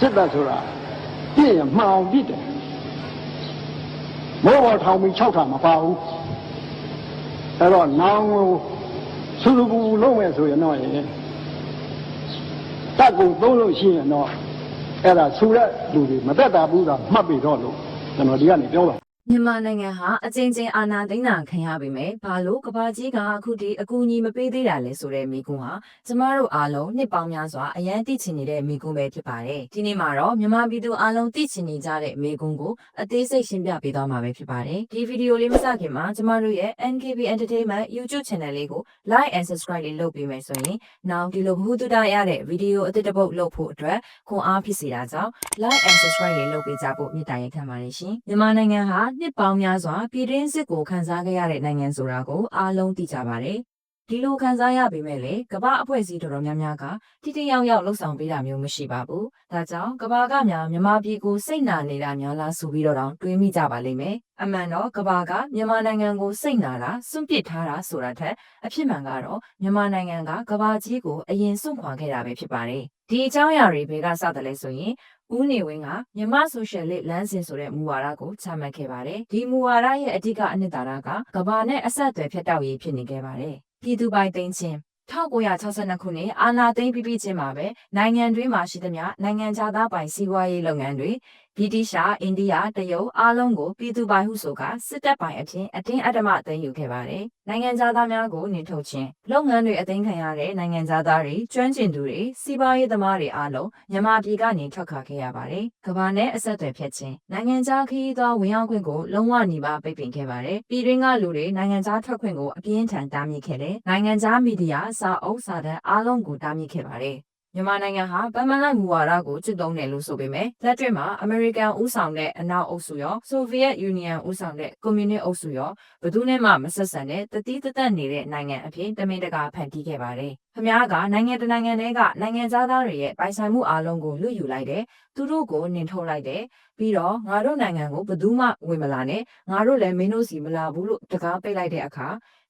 စစ်တပ်ဆိုတာပြည့်ရမှန်အောင်ပြစ်တယ်မိုးပေါ်ထောင်ပြီး6ထာမပါဘူးအဲ့တော့နောင်ကိုစူလူပူပူလုံးမယ်ဆိုရင်တော့ရင်တက်ကိုသုံးလို့ရှိရင်တော့အဲ့ဒါဆူတဲ့လူတွေမသက်တာဘူးတာမှတ်ပြီးတော့လို့ကျွန်တော်ဒီကနေပြောပါ မြန်မာနိုင်ငံဟာအချင်းချင်းအာဏာသိမ်းတာခံရပေမဲ့ဘာလို့ကဘာကြီးကအခုထိအကူအညီမပေးသေးတာလဲဆိုတဲ့မိကွန်းဟာကျမတို့အားလုံးနှစ်ပေါင်းများစွာအရန်သိချင်နေတဲ့မိကွန်းပဲဖြစ်ပါတယ်။ဒီနေ့မှာတော့မြန်မာပြည်သူအားလုံးသိချင်နေကြတဲ့မိကွန်းကိုအသေးစိတ်ရှင်းပြပေးသွားမှာပဲဖြစ်ပါတယ်။ဒီဗီဒီယိုလေးမစခင်မှာကျမတို့ရဲ့ NKB Entertainment YouTube Channel လေးကို Like and Subscribe လေးလုပ်ပေးမယ်ဆိုရင်နောက်ဒီလိုဘ ഹു တုဒရတဲ့ဗီဒီယိုအသစ်တစ်ပုတ်လုပ်ဖို့အတွက်ခွန်အားဖြစ်စေတာကြောင့် Like and Subscribe လေးလုပ်ပေးကြဖို့မြစ်တာရက်ခံပါတယ်ရှင်။မြန်မာနိုင်ငံဟာနှစ်ပေါင်းများစွာပြည်တွင်းစစ်ကိုခန်းစားခဲ့ရတဲ့နိုင်ငံဆိုတာကိုအားလုံးသိကြပါတယ်။ ဒီလိုခန်းစားရပေမဲ့လည်းကမ္ဘာအဖွဲ့အစည်းတော်တော်များများကတိတိယောက်ယောက်လှုပ်ဆောင်ပေးတာမျိုးမရှိပါဘူး။ဒါကြောင့်ကမ္ဘာကများမြန်မာပြည်ကိုစိတ်နာနေတာများလားဆိုပြီးတော့တောင်တွေးမိကြပါလိမ့်မယ်။အမှန်တော့ကမ္ဘာကမြန်မာနိုင်ငံကိုစိတ်နာတာစွန့်ပစ်ထားတာဆိုတာထက်အဖြစ်မှန်ကတော့မြန်မာနိုင်ငံကကမ္ဘာကြီးကိုအရင်စွန့်ခွာခဲ့တာပဲဖြစ်ပါတယ်။ဒီအကြောင်းအရာတွေဘယ်ကစတယ်လဲဆိုရင်ဦးနေဝင်းကမြန်မာဆိုရှယ်လစ်လမ်းစဉ်ဆိုတဲ့မူဝါဒကိုချမှတ်ခဲ့ပါတယ်။ဒီမူဝါဒရဲ့အဓိကအနှစ်သာရကကဘာနဲ့အဆက်အသွယ်ဖြတ်တောက်ရေးဖြစ်နေခဲ့ပါတယ်။ ပြည်သူပိုင်သိမ်းခြင်း1962ခုနှစ်အာဏာသိမ်းပြီးပြီးချင်းမှာပဲနိုင်ငံတွင်းမှာရှိသမျှနိုင်ငံခြားသားပိုင်စီးပွားရေးလုပ်ငန်းတွေ ဗြိတိရှားအိန္ဒိယတရုတ်အားလုံးကိုပြည်သူပိုင်ဟုဆိုကစစ်တပ်ပိုင်အဖြစ်အတင်းအဓမ္မသိမ်းယူခဲ့ပါတယ်။နိုင်ငံခြားသားများကိုနေထုတ်ခြင်းလုပ်ငန်းတွေအသိမ်းခံရတဲ့နိုင်ငံခြားသားတွေကျွမ်းကျင်သူတွေစီးပွားရေးသမားတွေအားလုံးမြန်မာပြည်ကနေထွက်ခွာခဲ့ရပါတယ်။ကမ္ဘာနဲ့အဆက်အသွယ်ဖြတ်ခြင်းနိုင်ငံခြားခရီးသွားဝင်ရောက်ခွင့်ကိုလုံးဝနေပါပိတ်ပင်ခဲ့ပါတယ်။ပြည်တွင်းကလူတွေနိုင်ငံခြားထွက်ခွင့်ကိုအပြင်းထန်တားမြစ်ခဲ့တယ်။နိုင်ငံခြားမီဒီယာစာအုပ်စာတမ်းအားလုံးကိုတားမြစ်ခဲ့ပါတယ်။ မြန်မာနိုင်ငံဟာဗမာလိုက်မူဝါဒကိုကျင့်သုံးတယ်လို့ဆိုပေမဲ့လက်တွေ့မှာအမေရိကန်ဥဆောင်တဲ့အနောက်အုပ်စုရောဆိုဗီယက်ယူနီယံဥဆောင်တဲ့ကွန်မြူနစ်အုပ်စုရောဘယ်သူနဲ့မှမဆက်ဆံတဲ့တတိတသက်နေတဲ့နိုင်ငံအဖြစ်တမင်တကာဖန်တီးခဲ့ပါတယ်။ခမားကနိုင်ငံတနိုင်ငံတွေကနိုင်ငံသားတွေရဲ့ပိုင်ဆိုင်မှုအလုံးကိုလွတ်ယူလိုက်တယ်။သူတို့ကိုနင်ထုတ်လိုက်တယ်။ပြီးတော့ငါတို့နိုင်ငံကိုဘယ်သူမှဝင်မလာနဲ့ငါတို့လည်းမင်းတို့စီမလာဘူးလို့တကားပိတ်လိုက်တဲ့အခါ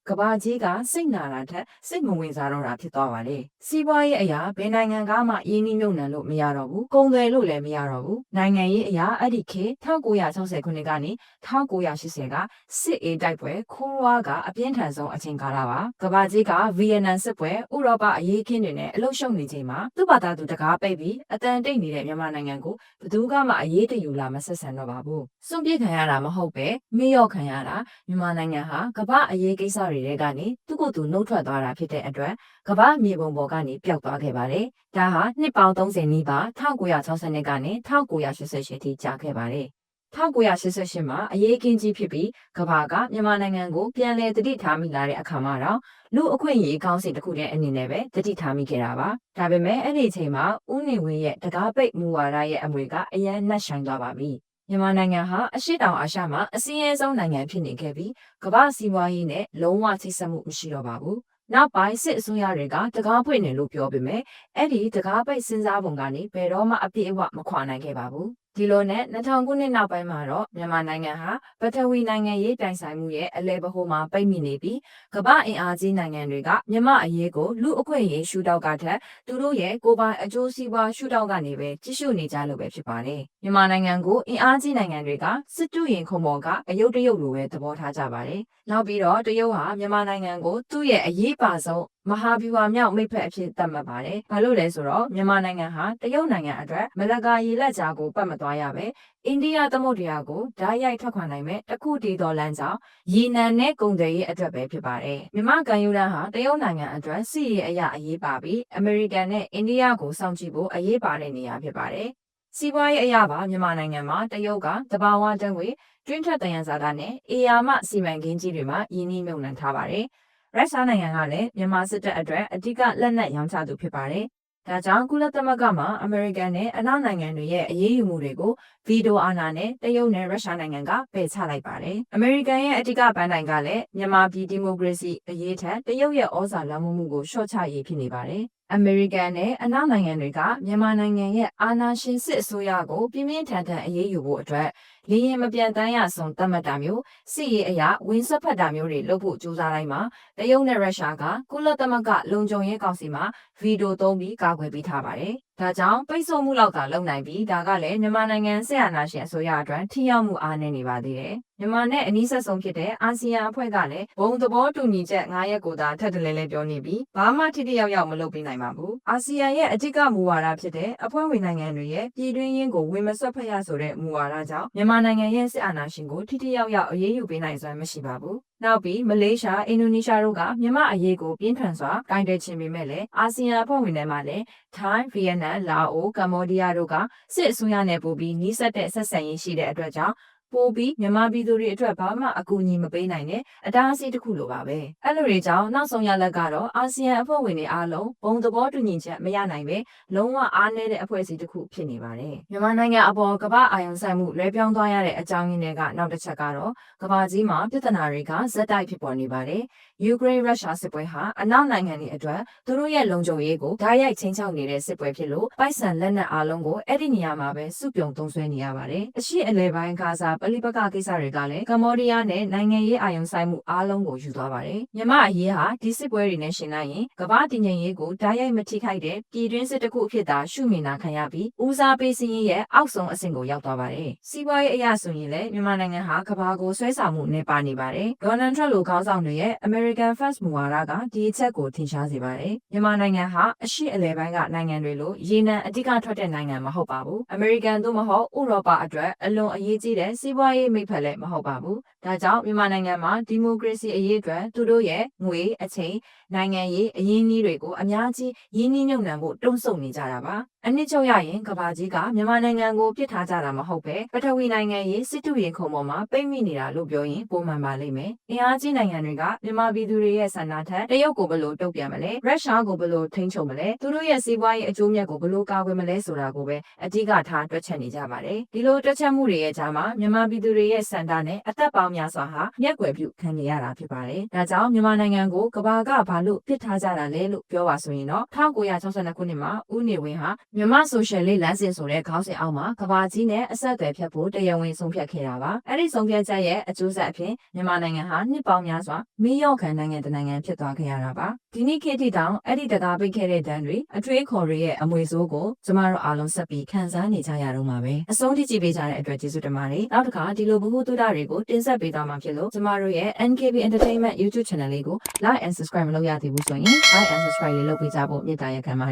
ကဘာကြီးကစိတ်နာတာထက်စိတ်မဝင်စားတော့တာဖြစ်သွားပါလေစီးပွားရေးအရာဘယ်နိုင်ငံကမှရင်းနှီးမြှုပ်နှံလို့မရတော့ဘူးကုန်သွယ်လို့လည်းမရတော့ဘူးနိုင်ငံရေးအရာအဲ့ဒီခေတ်1960ခုနှစ်ကနေ1980ကစစ်အေးတိုက်ပွဲခိုးဝါးကအပြင်းထန်ဆုံးအချိန်ကာလပါကဘာကြီးကဗီယက်နမ်စစ်ပွဲဥရောပအရေးခင်းတွေနဲ့အလုရှုံနေချိန်မှာသူ့ဘာသာသူတကားပိတ်ပြီးအတန်တိတ်နေတဲ့မြန်မာနိုင်ငံကိုဘယ်သူကမှအရေးတယူလာမဆက်ဆံတော့ပါဘူးစွန့်ပစ်ခံရတာမဟုတ်ပဲမေ့လျော့ခံရတာမြန်မာနိုင်ငံဟာကမ္ဘာအရေးကိစ္စတွေထဲကနေသူ့ကိုယ်သူနှုတ်ထွက်သွားတာဖြစ်တဲ့အတွက်ကမ္ဘာမြေပုံပေါ်ကနေပျောက်သွားခဲ့ပါတယ်။ဒါဟာနှစ်ပေါင်း30နီးပါး1960ကနေ1988ထိကြာခဲ့ပါတယ်။1988မှာအရေးကင်းကြီးဖြစ်ပြီးကမ္ဘာကမြန်မာနိုင်ငံကိုပြန်လည်တည်ထားမိလာတဲ့အခါမှာတော့လူအခွင့်အရေးကောင်းစဉ်တစ်ခုတည်းအနေနဲ့ပဲတည်ထားမိခဲ့တာပါ။ဒါပေမဲ့အဲ့ဒီအချိန်မှာဦးနေဝင်းရဲ့တကားပိတ်မူဝါဒရဲ့အမွေကအရန်နှက်ဆိုင်သွားပါပြီ။ မြန်မာနိုင်ငံဟာအရှိတောင်အာရှမှာအစင်းရဲဆုံးနိုင်ငံဖြစ်နေခဲ့ပြီးကမ္ဘာစီးပွားရေးနဲ့လုံးဝချိတ်ဆက်မှုမရှိတော့ပါဘူး။နောက်ပိုင်းစစ်အစိုးရတွေကတကားဖွင့်နေလို့ပြောပေမဲ့အဲ့ဒီတကားပိတ်စဉ်းစားပုံကနေဘယ်တော့မှအပြည့်အဝမခွာနိုင်ခဲ့ပါဘူး။ ဒီလိုနဲ့2000ခုနှစ်နောက်ပိုင်းမှာတော့မြန်မာနိုင်ငံဟာပထဝီနိုင်ငံရေးတိုင်ဆိုင်မှုရဲ့အလဲပဟိုမှာပိတ်မိနေပြီးကမ္ဘာအင်အားကြီးနိုင်ငံတွေကမြန်မာအရေးကိုလူအခွင့်အရေးရှုထောင့်ကထက်သူတို့ရဲ့ကိုယ်ပိုင်အကျိုးစီးပွားရှုထောင့်ကနေပဲကြည့်ရှုနေကြလို့ပဲဖြစ်ပါတယ်။မြန်မာနိုင်ငံကိုအင်အားကြီးနိုင်ငံတွေကစစ်တူရင်ခုံပေါ်ကအယုတ်တရုတ်လိုပဲသဘောထားကြပါတယ်။နောက်ပြီးတော့တရုတ်ဟာမြန်မာနိုင်ငံကိုသူ့ရဲ့အရေးပါဆုံးမဟာဗျူဟာမြောက်မိတ်ဖက်အဖြစ်သတ်မှတ်ပါတယ်။ဘာလို့လဲဆိုတော့မြန်မာနိုင်ငံဟာတရုတ်နိုင်ငံအတွက်မလကာရေလက်ကြားကိုပတ်မသွားရပဲအိန္ဒိယသမုဒ္ဒရာကိုဓာတ်ရိုက်ထွက်ခွာနိုင်မဲ့တခုတည်တော်လမ်းကြောင်းရေနံနဲ့ကုန်သွယ်ရေးအတွက်ပဲဖြစ်ပါတယ်။မြန်မာကန်ယူရန်ဟာတရုတ်နိုင်ငံအတွက်စစ်ရေးအရာအရေးပါပြီးအမေရိကန်နဲ့အိန္ဒိယကိုစောင့်ကြည့်ဖို့အရေးပါတဲ့နေရာဖြစ်ပါတယ်။စီးပွားရေးအရာပါမြန်မာနိုင်ငံမှာတရုတ်ကတဘာဝတံငွေတွင်းထွက်တယံဇာတာနဲ့အေယာမစီမံကိန်းကြီးတွေမှာယင်းနှိမ့်မြုံနှံထားပါတယ်။ ရုရှားနိုင်ငံကလည်းမြန်မာစစ်တပ်အတွက်အဓိကလက်နက်ရောင်းချသူဖြစ်ပါတယ်။ဒါကြောင့်ကုလသမဂ္ဂမှာအမေရိကန်နဲ့အနောက်နိုင်ငံတွေရဲ့အရေးယူမှုတွေကိုဗီတိုအာဏာနဲ့တရုတ်နဲ့ရုရှားနိုင်ငံကပယ်ချလိုက်ပါတယ်။အမေရိကန်ရဲ့အဓိကပန်းတိုင်ကလည်းမြန်မာပြည်ဒီမိုကရေစီအရေးထက်တရုတ်ရဲ့ဩဇာလွှမ်းမိုးမှုကိုရှော့ချရေးဖြစ်နေပါတယ်။ အမေရိကန်နဲ့အနောက်နိုင်ငံတွေကမြန်မာနိုင်ငံရဲ့အာဏာရှင်စစ်အစိုးရကိုပြင်းပြင်းထန်ထန်အရေးယူဖို့အတွက်လေရင်မပြန်တမ်းရဆုံးသတ်မှတ်တာမျိုးစစ်ရေးအရာဝင်းဆက်ဖက်တာမျိုးတွေလုပ်ဖို့ကြိုးစားတိုင်းမှာတရုတ်နဲ့ရုရှားကကုလသမဂ္ဂလုံခြုံရေးကောင်စီမှာဗီဒီယိုသုံးပြီးကာကွယ်ပေးထားပါတယ်။ ဒါကြောင့်ပိတ်ဆို့မှုလောက်သာလုပ်နိုင်ပြီးဒါကလည်းမြန်မာနိုင်ငံဆက်အာဏာရှင်အစိုးရအတွက်ထိရောက်မှုအားနည်းနေပါသေးတယ်။မြန်မာနဲ့အနီးဆက်ဆုံးဖြစ်တဲ့အာဆီယံအဖွဲ့ကလည်းဘုံသဘောတူညီချက်9ရက်ကိုသာထပ်တလဲလဲပြောနေပြီးဘာမှထိထိရောက်ရောက်မလုပ်ပြနိုင်ပါဘူး။အာဆီယံရဲ့အဓိကမူဝါဒဖြစ်တဲ့အဖွဲ့ဝင်နိုင်ငံတွေရဲ့ပြည်တွင်းရင်းကိုဝင်မဆွတ်ဖက်ရဆိုတဲ့မူဝါဒကြောင့်မြန်မာနိုင်ငံရဲ့စစ်အာဏာရှင်ကိုထိထိရောက်ရောက်အရေးယူပေးနိုင်စွမ်းမရှိပါဘူး။ နောက်ပြီးမလေးရှားအင်ဒိုနီးရှားတို့ကမြန်မာအရေးကိုပြင်းထန်စွာကင်တွယ်ချင်ပေမဲ့လည်းအာဆီယံအဖွဲ့ဝင်တွေမှာလည်းထိုင်း၊ဗီယက်နမ်၊လာအို၊ကမ္ဘောဒီးယားတို့ကစစ်အစိုးရနဲ့ပိုပြီးနှီးစပ်တဲ့ဆက်ဆံရေးရှိတဲ့အတွက်ကြောင့် ပိုပြီးမြန်မာပြည်သူတွေအတွက်ဘာမှအကူအညီမပေးနိုင်တဲ့အတားအဆီးတစ်ခုလိုပါပဲအဲ့လိုတွေကြောင့်နောက်ဆုံးရလဒ်ကတော့အာဆီယံအဖွဲ့ဝင်တွေအားလုံးဘုံသဘောတူညီချက်မရနိုင်ပဲလုံးဝအားနည်းတဲ့အဖွဲ့အစည်းတစ်ခုဖြစ်နေပါတယ်မြန်မာနိုင်ငံအပေါ်ကမ္ဘာအာရုံစိုက်မှုလွဲပြောင်းသွားရတဲ့အကြောင်းရင်းတွေကနောက်တစ်ချက်ကတော့ကမ္ဘာကြီးမှာပြဿနာတွေကဇက်တိုက်ဖြစ်ပေါ်နေပါတယ်ယူကရိန်းရုရှားစစ်ပွဲဟာအနောက်နိုင်ငံတွေအတွက်သူတို့ရဲ့လုံခြုံရေးကိုဓာတ်ရိုက်ချင်းချောက်နေတဲ့စစ်ပွဲဖြစ်လို့ပိုက်ဆံလက်နက်အားလုံးကိုအဲ့ဒီနေရာမှာပဲစုပြုံသုံးစွဲနေရပါတယ်အရှိအလဲပိုင်းကာစာပလိပကကိစ္စတွေကလည်းကမ္ဘောဒီးယားနဲ့နိုင်ငံရေးအာရုံစိုက်မှုအားလုံးကိုယူသွားပါတယ်မြန်မာအရေးဟာဒီစစ်ပွဲတွေနဲ့ရှင်လိုက်ရင်ကမ္ဘာတည်ငြိမ်ရေးကိုဓာတ်ရိုက်မထိခိုက်တဲ့ပြည်တွင်းစစ်တစ်ခုအဖြစ်သာရှုမြင်တာခံရပြီးဦးစားပေးစည်းရင်ရဲ့အောက်ဆုံးအဆင့်ကိုရောက်သွားပါတယ်စီးပွားရေးအရဆိုရင်လည်းမြန်မာနိုင်ငံဟာကမ္ဘာကိုဆွဲဆောင်မှုနဲ့ပါနေပါတယ်ဒေါ်နယ်ထရန့်လိုခေါင်းဆောင်တွေရဲ့ American First မူဝါဒကဒီအချက်ကိုထင်ရှားစေပါတယ်မြန်မာနိုင်ငံဟာအရှိအလဲပိုင်းကနိုင်ငံတွေလိုရေနံအဓိကထွက်တဲ့နိုင်ငံမဟုတ်ပါဘူးအမေရိကန်သို့မဟုတ်ဥရောပအတွက်အလွန်အရေးကြီးတဲ့စီးပွားရေးမိတ်ဖက်လည်းမဟုတ်ပါဘူးဒါကြောင့်မြန်မာနိုင်ငံမှာဒီမိုကရေစီအရေးအတွက်သူတို့ရဲ့ငွေအချိန်နိုင်ငံရေးအရင်းအနှီးတွေကိုအများကြီးရင်းနှီးမြှုပ်နှံဖို့တုံ့ဆုတ်နေကြတာပါ အနှစ်ချုပ်ရရင်ကဘာကြီးကမြန်မာနိုင်ငံကိုပြစ်ထားကြတာမဟုတ်ပဲပထဝီနိုင်ငံရေးစစ်တူရင်ခုံပေါ်မှာပိတ်မိနေတာလို့ပြောရင်ပုံမှန်ပါလိမ့်မယ်အင်အားကြီးနိုင်ငံတွေကမြန်မာပြည်သူတွေရဲ့ဆန္ဒထက်တရုတ်ကိုဘယ်လိုတုံ့ပြန်မလဲရုရှားကိုဘယ်လိုထိန်းချုပ်မလဲသူတို့ရဲ့စီးပွားရေးအကျိုးမြတ်ကိုဘယ်လိုကာကွယ်မလဲဆိုတာကိုပဲအဓိကထားတွက်ချက်နေကြပါတယ်ဒီလိုတွက်ချက်မှုတွေရဲ့ကြားမှာမြန်မာပြည်သူတွေရဲ့ဆန္ဒနဲ့အသက်ပေါင်းများစွာဟာမျက်ကွယ်ပြုခံနေရတာဖြစ်ပါတယ်ဒါကြောင့်မြန်မာနိုင်ငံကိုကဘာကဘာလို့ပြစ်ထားကြတာလဲလို့ပြောပါဆိုရင်တော့1962ခုနှစ်မှာဦးနေဝင်းဟာမြန်မာဆိုရှယ်လစ်လမ်းစဉ်ဆိုတဲ့ခေါင်းစဉ်အောက်မှာကဘာကြီးနဲ့အဆက်အသွယ်ဖြတ်ဖို့တရားဝင်ဆုံးဖြတ်ခဲ့တာပါအဲ့ဒီဆုံးဖြတ်ချက်ရဲ့အကျိုးဆက်အဖြစ်မြန်မာနိုင်ငံဟာနှစ်ပေါင်းများစွာမီးရော့ခံနိုင်ငံတစ်နိုင်ငံဖြစ်သွားခဲ့ရတာပါဒီနေ့ခေတ်ထိတောင်အဲ့ဒီတကားပိတ်ခဲ့တဲ့တန်းတွေအထွေးခေါ်တွေရဲ့အမွေဆိုးကိုကျမတို့အားလုံးဆက်ပြီးခံစားနေကြရတော့မှာပဲအဆုံးထိကြည့်ပေးကြတဲ့အတွက်ကျေးဇူးတင်ပါတယ်နောက်တစ်ခါဒီလိုဘ ഹു တုဒတွေကိုတင်ဆက်ပေးသွားမှာဖြစ်လို့ကျမတို့ရဲ့ NKB Entertainment YouTube Channel လေးကို Like and Subscribe မလုပ်ရသေးဘူးဆိုရင် Like and Subscribe လေးလုပ်ပေးကြဖို့မေတ္တာရက်ခံပါတယ်